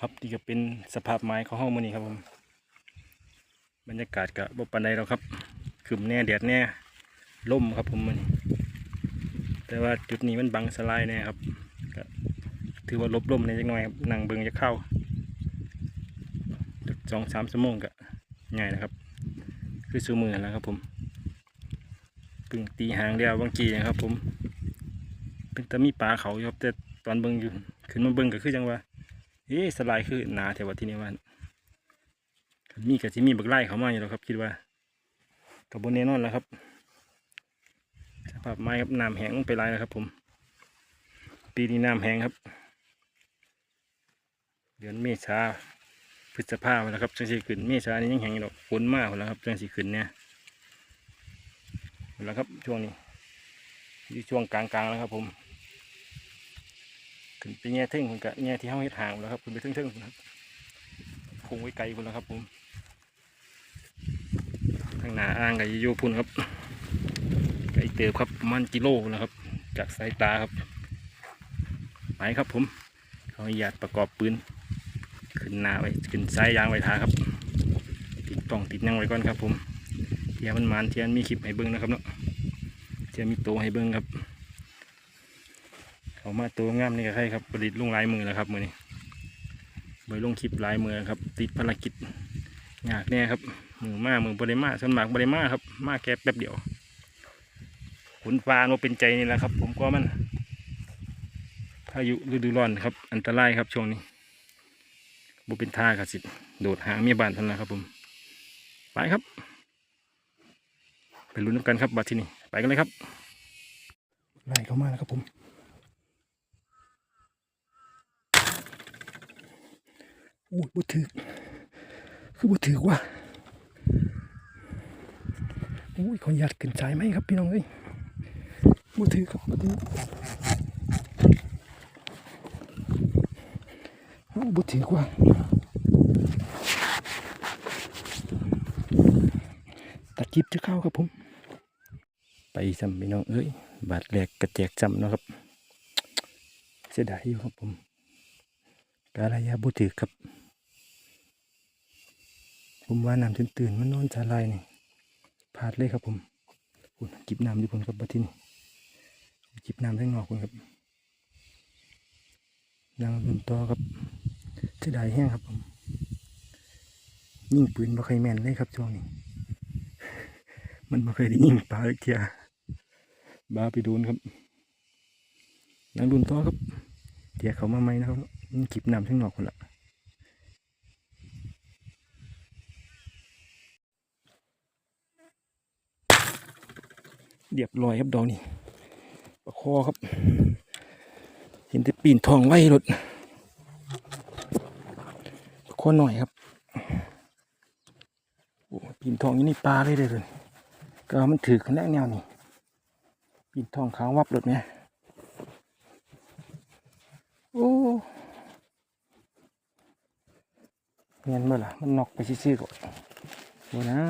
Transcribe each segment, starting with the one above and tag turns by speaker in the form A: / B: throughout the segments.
A: ครับนี่ก็เป็นสภาพไม้ของห้องมือนี้ครับผม บรรยากาศกับบปันใดเราครับขึ้นแน่แดดแน่ล่มครับผมมือนี้แต่ว่าจุดนี้มันบังสลายแน่ครับก็ถือว่าลบล่มในจักหน่อยครับนั่งเบิงจะเข้าสองสามชั่วโมงก็ง่ายนะครับ คือสูมือแล้วครับผมเพึ่งตีหางเดียวบางกีนะครับผมเพิ่งจะมีปลาเขาอยู่ครับแต่ตอนเบิงอยู่ขึ้นมาเบิงก็คือจังว่า เอ๊สไลด์คือหนาแถวที่นี่ว่ามีกับที่มีบักไล่เขามาอยู่แล้วครับ คิดว่ากับบนแน่นอนแล้วครับสภาพไม้ครับน้ำแห้งไปไรแล้วครับ ผม ปีนี้น้ำแห้งครับ เดือนเมษาพฤษภาแล้วครับจังสีขึ้นเมษานี่ยังแห้งอยู่ดอกฝนมากแล้วครับจังสีขึ้นเนี่ยแล้วครับช่วงนี้อยู่ช่วงกลางๆแล้วครับผม ขึ้นไปแง่ทึ่งผมกะแง่ที่ห้าเฮ็ดห่างแล้วครับขึ้นไปทึ่งๆพุ่นครับคงไว้ไกลพุ่นแล้วครับผมทางหน้าอ่างกับยูพุ่นครับไกลเติบครับมันกิโลนแล้วครับ จากสายตาครับไปครับผมเขาอยากประกอบปืนขึ้นหน้าไว้ขึ้นสายยางไว้ทาครับ ติดต้องติดนั่งไว้ก่อนครับผมเทียมันมันเทียนมีคลิปให้เบิ้งนะครับเนาะเทียมีโตวให้เบิ้งครับ มาตัวงามนี่กับใครครับประดิษฐ์ลงลายมือแล้วครับมือนี้ไปลงคลิปลายมือครับ ติดภารกิจอยากแน่ครับมือมามือบริมาส่วนมากบริมาครับ มาแค่แป๊บเดียวขุนฟ้าโนเป็นใจนี่แหละครับ ผมก็มันพายุฤดูร้อนครับ อันตรายครับช่วงนี้บุเป็นท่าครับสิโดดหางเมียบานเท่านั้นครับผม ไปครับ ไปลุ้นกันครับบัดที่นี่ไปกันเลยครับไล่เข้ามาแล้วครับผม อุ้บ่ถือคือบ่ถือว่ะอุ้ยขอนุญาตขึ้นสายไหมครับพี่น้องเอ้ยบ่ถือครับบ่ถือโอ้บ่ถือว่าตะกิบจะเข้าครับผม ไปซ้ำพี่น้องเอ้ย บาดแหลกกระแจกจำนะครับ เสียดายอยู่ครับผมกาลายาบุถือครับ ผมว่าน้ำตื่นๆมันนอนชาลายนี่พาดเลยครับผมคุณจิบน้ำอยู่ผมครับบัดที่นี่จิบน้ำข้งนอกคุณครับยังลุนต่อครับเสียดายแห้งครับผมยิงปืนบ่เคยแม่นเลยครับช่วงนี้ มันบ่เคยได้ยิงปลาเลยเทียบาไปโดนครับยังลุนต่อครับเดี๋ยวเขามาไหมนะครับจิบน้ำข้างนอกคนละ เรียบร้อยครับดอกนี่ประคอครับ เห็นแต่ปีนทองไว้รถประคอหน่อยครับโอ้ปีนทองอยู่นี่ปลาเลยเลยเลยก็มันถือขนาดแนวนี่ปีนทองขาววับรถเนี่ยโอ้เงี้ยเมื่อล่ะมันนอกไปซื่อๆก่อนโอ้นะ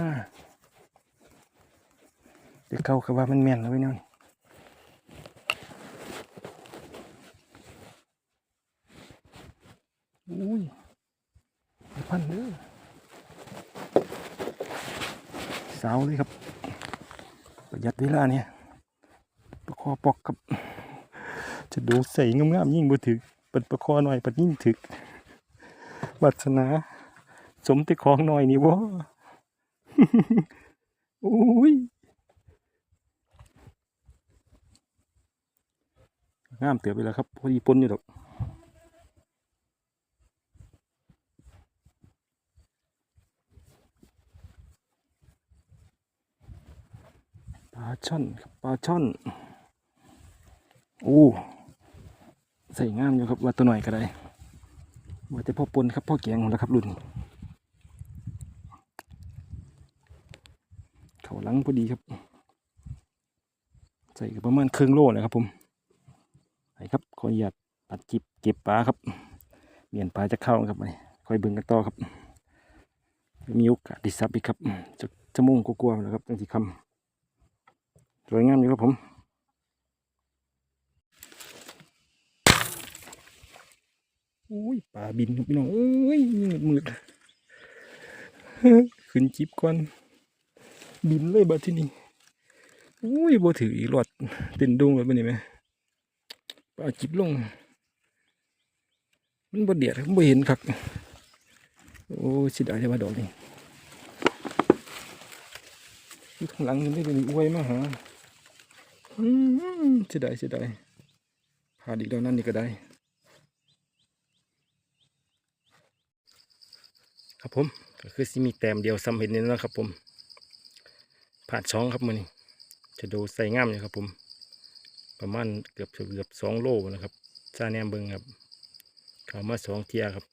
A: เดี๋ยวเขาคือว่ามันแม่นแล้วไว้หน่อยอุ้ยพันเด้อสาวเลยครับ ประหยัดเวลาเนี่ยประคอปอกครับ จะดูใส่งามๆยิ่งบ่ถึกเปิดประคอหน่อยปัดยิ่งถึกวัสนา สมติของหน่อยนี่วะอุ้ย งามเตือไปแล้วครับพอดีปนอยู่ดอกปลาช่อนครับปลาช่อนโอ้ใส่งามอยู่ครับว่าตัวหน่อยก็ได้ว่าแต่พ่อปนครับพ่อแกงของเราครับรุ่นเขาหลังพอดีครับ ใส่ก็ประมาณครึ่งโลเลยครับผม ขออนุญาตตัดจิบเก็บปลาครับเมียนปลาจะเข้าครับไปคอยเบิ่งกันต่อครับ มีโอกาสดิซับอีกครับจะจะมุ่งกลัวๆแล้วครับตั้งที่คำสวยงามอยู่ครับผมอุ้ยป่าบินครับพี่น้องเอ้ยมืดๆขึ้นจิบก่อนบินเลยบัดที่นี่อุ้ยบ่ถืออีกหลอดเต็นดงเลยบัดนี้ไห ป่าจิบลง มันบ่เดียดครับบ่เห็นครับ โอ้สิได้จะมาดอกนี่อยู่ข้างหลังนี่ไม่เป็นอวยมาหาอืมเสียดายเสียดายพาดอีกแล้วนั่นนี่ก็ได้ ครับผมก็คือสิมีแต้มเดียวซ้ำเห็นนี่นะครับผมผ่านสองครับมือนี้จะดูใส่งามอยู่ครับผม ประมาณเกือบเกือบสองโลนะครับซาแนมเบิงครับ เขามาสองเทียครับ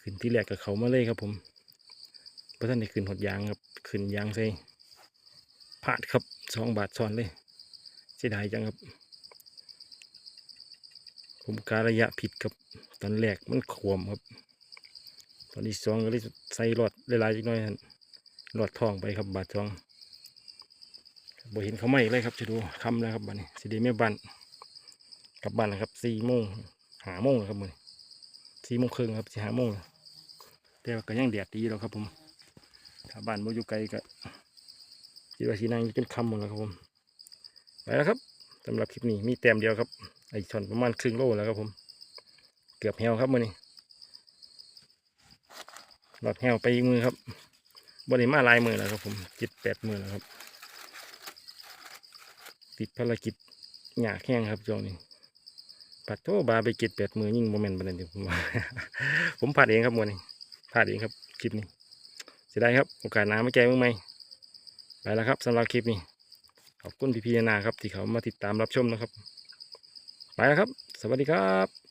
A: ขึ้นที่แรกกับเขามาเลยครับผมเพราะท่านได้ขึ้นหดยางครับ ขึ้นยางใส่พลาดครับสองบาทซ้อนเลยเสียดายจังครับ ผมการระยะผิดครับตอนแรกมันขวมครับ ตอนที่สองก็เลยใส่หลอดหลายๆจักหน่อยครับหลอดทองไปครับบาทสอง บ่เห็นเขาไม่เลยครับจะดูคำแล้วครับบัดนี้สิเดีแม่บ้านกลับบ้านนะครับสี่โมงหาโมงแล้วครับมือสี่โมงครึ่งครับสี่หาโมงแต่ว่าก็ยังแดดดีแล้วครับผมถ้าบ้านบ่อยู่ไกลก็คิดว่าสีนั่งอยู่จนคำหมดแล้วครับผม ไปแล้วครับสำหรับคลิปนี้มีแต้มเดียวครับไอช่อนประมาณครึ่งโลแล้วครับผม เกือบแหวครับมือนี้หลอดแหวไปอีกมือครับบริมาลายมือแล้วครับผมจ็ดแปดมือแล้วครับ ติดภารกิจหยาแข้งครับช่วงนี้ปัดโทบาไปกิดแปดมือยิ่งโมเมนต์ประเด็นเดียวผมผมพลาดเองครับมวนี้พลาดเองครับคลิปนี้เสียดายครับโอกาสหน้ามาแก้เมื่อไหร่ไปแล้วครับสำหรับคลิปนี้ ขอบคุณพี่พีนาครับ ที่เขามาติดตามรับชมนะครับ ไปแล้วครับ สวัสดีครับ